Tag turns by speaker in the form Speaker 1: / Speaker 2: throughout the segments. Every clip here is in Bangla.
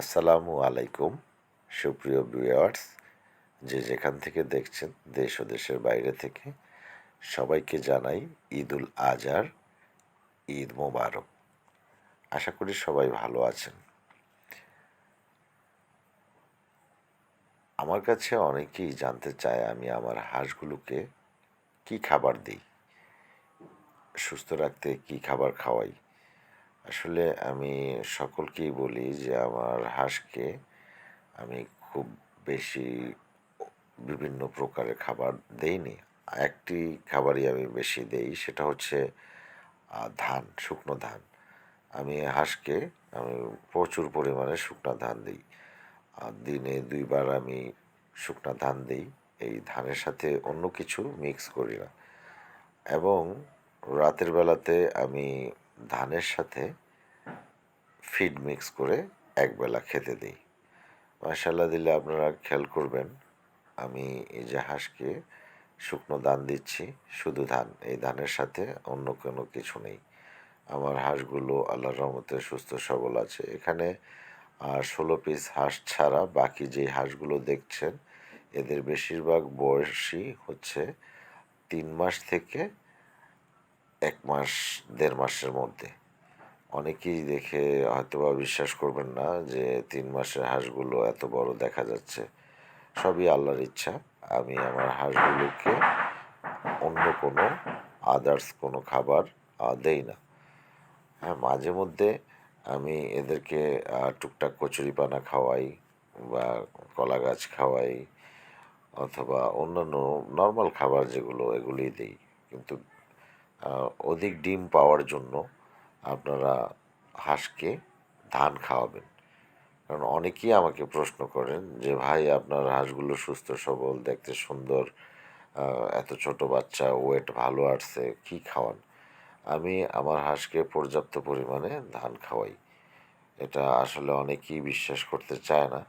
Speaker 1: আসসালামু আলাইকুম, সুপ্রিয় ভিউয়ার্স। যে যেখান থেকে দেখছেন, দেশ ও দেশের বাইরে থেকে, সবাইকে জানাই ঈদ উল আজহার, ঈদ মোবারক। আশা করি সবাই ভালো আছেন। আমার কাছে অনেকেই জানতে চায় আমি আমার হাঁসগুলোকে কি খাবার দিই, সুস্থ রাখতে কি খাবার খাওয়াই। আসলে আমি সকলকেই বলি যে আমার হাঁসকে আমি খুব বেশি বিভিন্ন প্রকারের খাবার দেইনি। একটি খাবারই আমি বেশি দেই, সেটা হচ্ছে ধান, শুকনো ধান। আমি হাঁসকে আমি প্রচুর পরিমাণে শুকনো ধান দিই। দিনে দুইবার আমি শুকনো ধান দিই, এই ধানের সাথে অন্য কিছু মিক্স করি না। এবং রাতের বেলাতে আমি ধানের সাথে ফিড মিক্স করে একবেলা খেতে দিই। মাসাল্লাহ দিলে আপনারা খেয়াল করবেন, আমি এই যে হাঁসকে শুকনো ধান দিচ্ছি, শুধু ধান, এই ধানের সাথে অন্য কোনো কিছু নেই। আমার হাঁসগুলো আল্লাহর রহমতে সুস্থ, সবল আছে। এখানে আর ষোলো পিস হাঁস ছাড়া বাকি যে হাঁসগুলো দেখছেন, এদের বেশিরভাগ বয়সই হচ্ছে তিন মাস থেকে এক মাস, দেড় মাসের মধ্যে। অনেকেই দেখে হয়তোবা বিশ্বাস করবেন না যে তিন মাসের হাঁসগুলো এত বড় দেখা যাচ্ছে। সবই আল্লাহর ইচ্ছা। আমি আমার হাঁসগুলোকে অন্য কোনো আদার্স কোনো খাবার দেই না। হ্যাঁ মাঝে মধ্যে আমি এদেরকে টুকটাক কচুরিপানা খাওয়াই বা কলা গাছ খাওয়াই অথবা অন্যান্য নর্মাল খাবার যেগুলো, এগুলোই দিই। কিন্তু অধিক ডিম পাওয়ার জন্য আপনারা হাঁসকে ধান খাওয়াবেন। কারণ অনেকেই আমাকে প্রশ্ন করেন যে, ভাই, আপনার হাঁসগুলো সুস্থ, সবল, দেখতে সুন্দর এত ছোট বাচ্চা ওয়েট ভালো আসছে, কি খাওয়ান? আমি আমার হাঁসকে পর্যাপ্ত পরিমাণে ধান খাওয়াই। এটা আসলে অনেকেই বিশ্বাস করতে চায় না।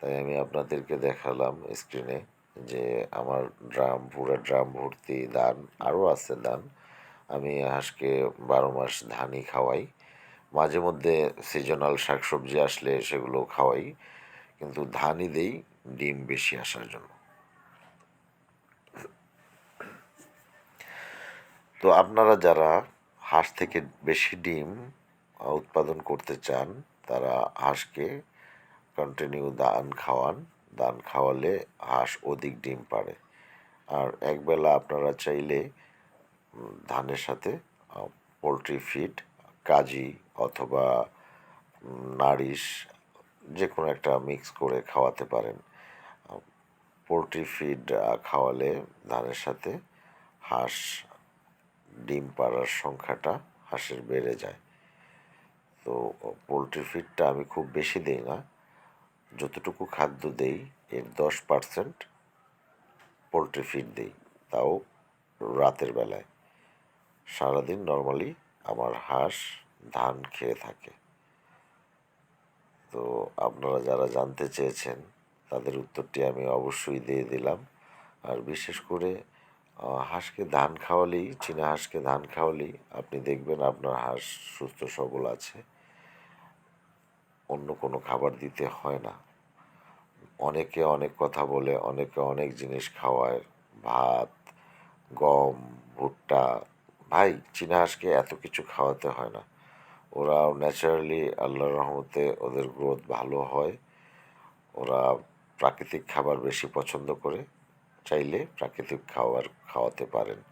Speaker 1: তাই আমি আপনাদেরকে দেখালাম স্ক্রিনে যে, আমার ড্রাম, পুরো ড্রাম ভর্তি ধান, আরও আছে ধান। আমি হাঁসকে বারো মাস ধানই খাওয়াই। মাঝে মধ্যে সিজনাল শাকসবজি আসলে সেগুলো খাওয়াই, কিন্তু ধানই দেই, ডিম বেশি আসার জন্য। তো আপনারা যারা হাঁস থেকে বেশি ডিম উৎপাদন করতে চান, তারা হাঁসকে কন্টিনিউ দান খাওয়ান। দান খাওয়ালে হাঁস অধিক ডিম পারে আর একবেলা আপনারা চাইলে ধানের সাথে পোলট্রি ফিড, কাজি অথবা নারিশ যে কোনো একটা মিক্স করে খাওয়াতে পারেন। পোলট্রি ফিড খাওয়ালে ধানের সাথে হাঁস, ডিম পাড়ার সংখ্যাটা হাঁসের বেড়ে যায়। তো, পোলট্রি ফিডটা আমি খুব বেশি দেই না। যতটুকু খাদ্য দেই, এর দশ পার্সেন্ট পোলট্রি ফিড দিই। তাও রাতের বেলায়। সারাদিন নর্মালি আমার হাঁস ধান খেয়ে থাকে। তো আপনারা যারা জানতে চেয়েছেন, তাদের উত্তরটি আমি অবশ্যই দিয়ে দিলাম। আর বিশেষ করে হাঁসকে ধান খাওয়ালেই, চীনা হাঁসকে ধান খাওয়ালেই আপনি দেখবেন আপনার হাঁস সুস্থ সবল আছে। অন্য কোনো খাবার দিতে হয় না। অনেকে অনেক কথা বলে, অনেকে অনেক জিনিস খাওয়ায়। ভাত, গম, ভুট্টা ভাই, চীনা হাঁসকে এত কিছু খাওয়াতে হয় না। ওরা ন্যাচারালি আল্লাহর রহমতে ওদের গ্রোথ ভালো হয়। ওরা প্রাকৃতিক খাবার বেশি পছন্দ করে, চাইলে প্রাকৃতিক খাবার খাওয়াতে পারেন।